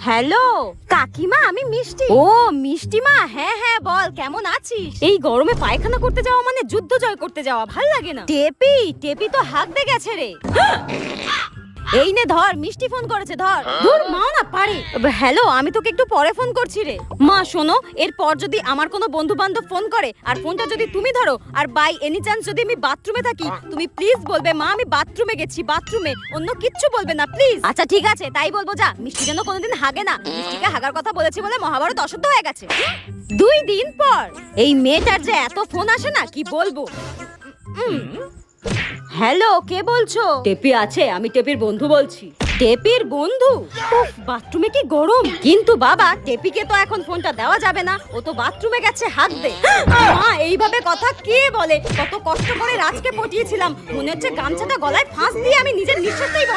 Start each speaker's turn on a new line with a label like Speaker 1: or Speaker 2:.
Speaker 1: Hello কাকিমা আমি মিষ্টি। ও মিষ্টি মা হ্যাঁ হ্যাঁ বল কেমন আছিস? এই গরমে পায়খানা করতে যাওয়া মানে যুদ্ধ জয় করতে যাওয়া ভালো লাগে না। টেপি টেপি তো হাঁকতে গেছে রে। এই নে, ধর, মিষ্টি ফোন করেছে, ধর। ধর মাও না, পারে। হ্যালো, আমি তোকে একটু পরে ফোন করছি রে। মা, শোনো, এরপর যদি আমার কোনো বন্ধু বান্ধব ফোন করে, আর ফোনটা যদি তুমি ধরো, আর বাই এনি চান্স যদি আমি বাথরুমে থাকি, তুমি প্লিজ বলবে, মা, আমি বাথরুমে গেছি বাথরুমে অন্য কিচ্ছু বলবে না প্লিজ আচ্ছা ঠিক আছে, তাই বলব, যা। মিষ্টি যেন কোনোদিন হাগে না। মিষ্টিকে হাগার কথা বলেছি বলে মহাভারত অশুদ্ধ হয়ে গেছে। দুই দিন পর, এই মেয়েটার যে এত ফোন আসে না, কি বলব? উম। হ্যালো কে বলছো? টেপি আছে আমি টেপির বন্ধু বলছি। টেপির বন্ধু? উফ বাথরুমে কি গরম? কিন্তু বাবা টেপিকে তো এখন ফোনটা দেওয়া যাবে না। ও তো বাথরুমে গেছে হাত দে। মা এইভাবে কথা কে বলে? কত কষ্ট করে রাজকে পটিয়েছিলাম। মনে হচ্ছে গামছাটা গলায় ফাঁস দিয়ে আমি নিজের নিঃশ্বাসটাই দিই